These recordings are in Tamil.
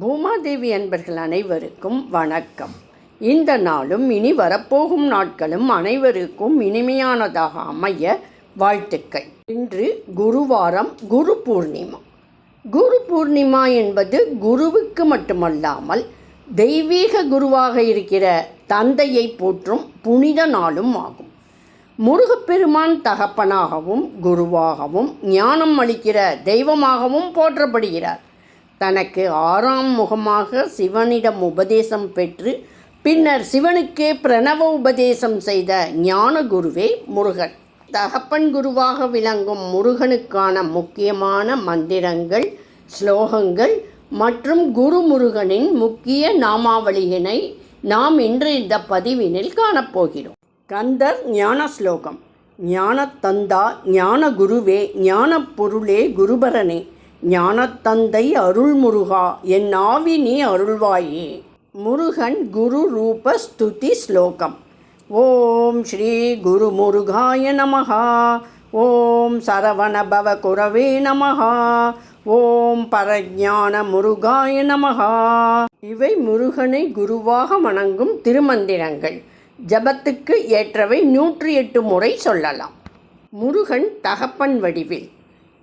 பூமாதேவி அன்பர்கள் அனைவருக்கும் வணக்கம். இந்த நாளும் இனி வரப்போகும் நாட்களும் அனைவருக்கும் இனிமையானதாக அமைய வாழ்த்துக்கள். இன்று குருவாரம் குரு பூர்ணிமா. குரு பூர்ணிமா என்பது குருவுக்கு மட்டுமல்லாமல் தெய்வீக குருவாக இருக்கிற தந்தையை போற்றும் புனித நாளும் ஆகும். முருகப்பெருமான் தகப்பனாகவும் குருவாகவும் ஞானம் அளிக்கிற தெய்வமாகவும் போற்றப்படுகிறார். தனக்கு ஆறாம் முகமாக சிவனிடம் உபதேசம் பெற்று பின்னர் சிவனுக்கே பிரணவ உபதேசம் செய்த ஞான குருவே முருகன். தகப்பன் குருவாக விளங்கும் முருகனுக்கான முக்கியமான மந்திரங்கள் ஸ்லோகங்கள் மற்றும் குருமுருகனின் முக்கிய நாமாவளியினை நாம் இன்று இந்த பதிவினில் காணப்போகிறோம். கந்தர் ஞான ஸ்லோகம் ஞானத்தந்தா ஞான குருவே ஞான பொருளே குருபரனே ஞானத்தந்தை அருள்முருகா என் ஆவி நீ அருள்வாயே. முருகன் குரு ரூப ஸ்துதி ஸ்லோகம். ஓம் ஸ்ரீ குரு முருகாய நமகா ஓம் சரவண பவ குரவே நமகா ஓம் பரஜான முருகாய நமகா இவை முருகனை குருவாக வணங்கும் திருமந்திரங்கள். ஜபத்துக்கு ஏற்றவை நூற்றி எட்டு முறை சொல்லலாம். முருகன் தகப்பன் வடிவில்.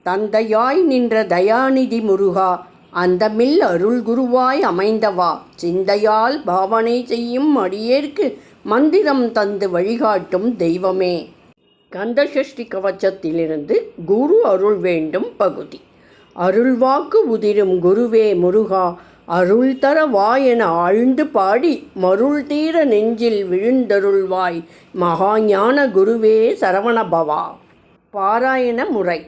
தந்தையாய் நின்ற தயாநிதி முருகா அந்தமில் அருள் குருவாய் அமைந்தவா? சிந்தையால் பாவனை செய்யும் அடியேற்கு மந்திரம் தந்து வழிகாட்டும் தெய்வமே. கந்தசஷ்டி கவச்சத்திலிருந்து குரு அருள் வேண்டும் பகுதி. அருள்வாக்கு உதிரும் குருவே முருகா அருள் தர வா என ஆழ்ந்து பாடி மருள் தீர நெஞ்சில் விழுந்தருள்வாய். மகாஞான குருவே சரவணபவா. பாராயண முறை.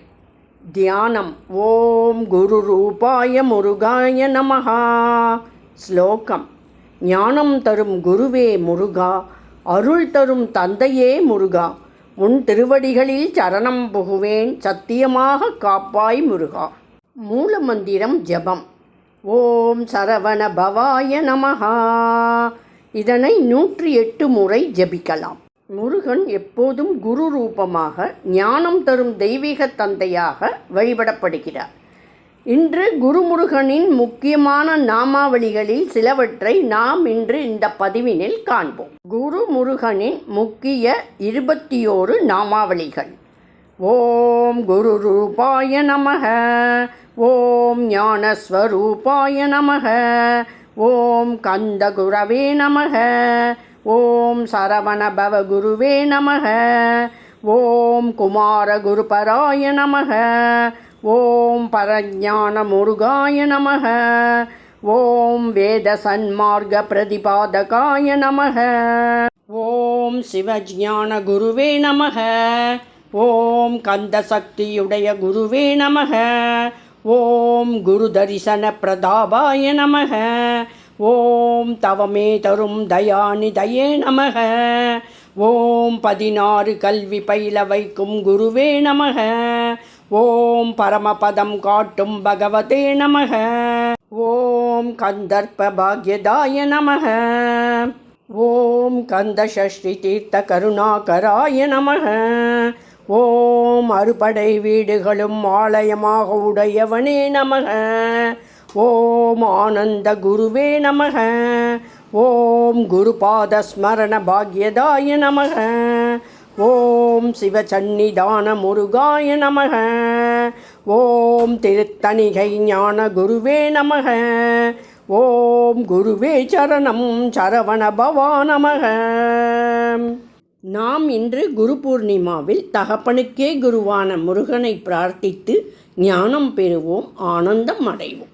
தியானம். ஓம் குரு ரூபாய முருகாய நமஹா. ஸ்லோகம். ஞானம் தரும் குருவே முருகா அருள் தரும் தந்தையே முருகா உன் திருவடிகளில் சரணம் புகுவேன் சத்தியமாக காப்பாய் முருகா. மூலமந்திரம் ஜபம். ஓம் சரவண பவாய நமஹா. இதனை நூற்றி எட்டு முறை ஜபிக்கலாம். முருகன் எப்போதும் குரு ரூபமாக ஞானம் தரும் தெய்வீக தந்தையாக வழிபடப்படுகிறார். இன்று குருமுருகனின் முக்கியமான நாமாவளிகளில் சிலவற்றை நாம் இன்று இந்த பதிவினில் காண்போம். குருமுருகனின் முக்கிய இருபத்தி ஓரு நாமாவளிகள். ஓம் குரு ரூபாய நமக ஓம் ஞானஸ்வரூபாய நமக ஓம் கந்த குரவே நமக ஓம் சரவணபவ குருவே நமக. ஓம் குமார குருபராய நமக. ஓம் பரஞான முருகாய நமக. ஓம் வேத சன்மார்க்க பிரதிபாதகாய நமக. ஓம் சிவஜான குருவே நமக. ஓம் கந்த சக்தியுடைய குருவே நமக. ஓம் குரு தரிசன பிரதாபாய நமக. ஓம் தவமே தரும் தயாநிதயே நமக. ஓம் பதினாறு கல்வி பயில வைக்கும் குருவே நமக. ஓம் பரமபதம் காட்டும் பகவதே நமக. ஓம் கந்தர்ப்ப பாக்யதாய நமக. ஓம் கந்தசஷ்டி தீர்த்த கருணாகராய நமக. ஓம் அறுபடை வீடுகளும் ஆலயமாக உடையவனே நமக. ஓம் ஆனந்த குருவே நமக. ஓம் குருபாத ஸ்மரண பாக்யதாய நமக. ஓம் சிவசன்னிதான முருகாய நமக. ஓம் திருத்தணிகை ஞான குருவே நமக. ஓம் குருவே சரணம் சரவண பவா நமக. நாம் இன்று குரு பூர்ணிமாவில் தகப்பனுக்கே குருவான முருகனை பிரார்த்தித்து ஞானம் பெறுவோம் ஆனந்தம் அடைவோம்.